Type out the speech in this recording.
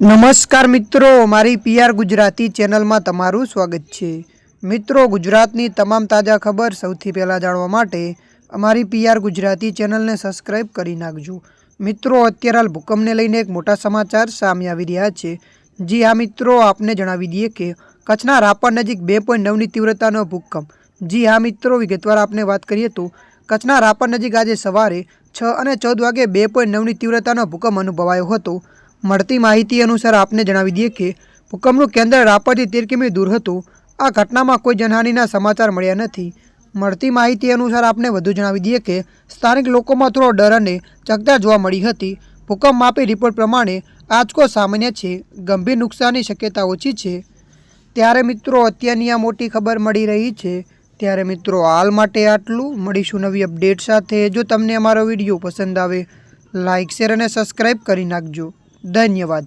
નમસ્કાર મિત્રો, મારી પીઆર ગુજરાતી ચેનલમાં તમારું સ્વાગત છે. મિત્રો, ગુજરાતની તમામ તાજા ખબર સૌથી પહેલાં જાણવા માટે અમારી પીઆર ગુજરાતી ચેનલને સબસ્ક્રાઈબ કરી નાખજો. મિત્રો, અત્યારે હાલ ભૂકંપને લઈને એક મોટા સમાચાર સામે આવી રહ્યા છે. જી હા, મિત્રો, આપને જણાવી દઈએ કે કચ્છના રાપર નજીક બે પોઈન્ટ નવની તીવ્રતાનો ભૂકંપ. જી હા, મિત્રો, વિગતવાર આપને વાત કરીએ તો કચ્છના રાપર નજીક આજે સવારે છ અને ચૌદ વાગે બે પોઈન્ટ નવની તીવ્રતાનો ભૂકંપ અનુભવાયો હતો. મળતી માહિતી અનુસાર આપને જણાવી દઈએ કે ભૂકંપનું કેન્દ્ર રાપરથી તેર કિમી દૂર હતું. આ ઘટનામાં કોઈ જનહાનિના સમાચાર મળ્યા નથી. મળતી માહિતી અનુસાર આપને વધુ જણાવી દઈએ કે સ્થાનિક લોકોમાં થોડો ડર અને ચકતા જોવા મળી હતી. ભૂકંપ માપી રિપોર્ટ પ્રમાણે આંચકો સામાન્ય છે, ગંભીર નુકસાનની શક્યતા ઓછી છે. ત્યારે મિત્રો, અત્યારની આ મોટી ખબર મળી રહી છે. ત્યારે મિત્રો, હાલ માટે આટલું. મળીશું નવી અપડેટ સાથે. જો તમને અમારો વીડિયો પસંદ આવે લાઇક શેર અને સબસ્ક્રાઈબ કરી નાખજો. धन्यवाद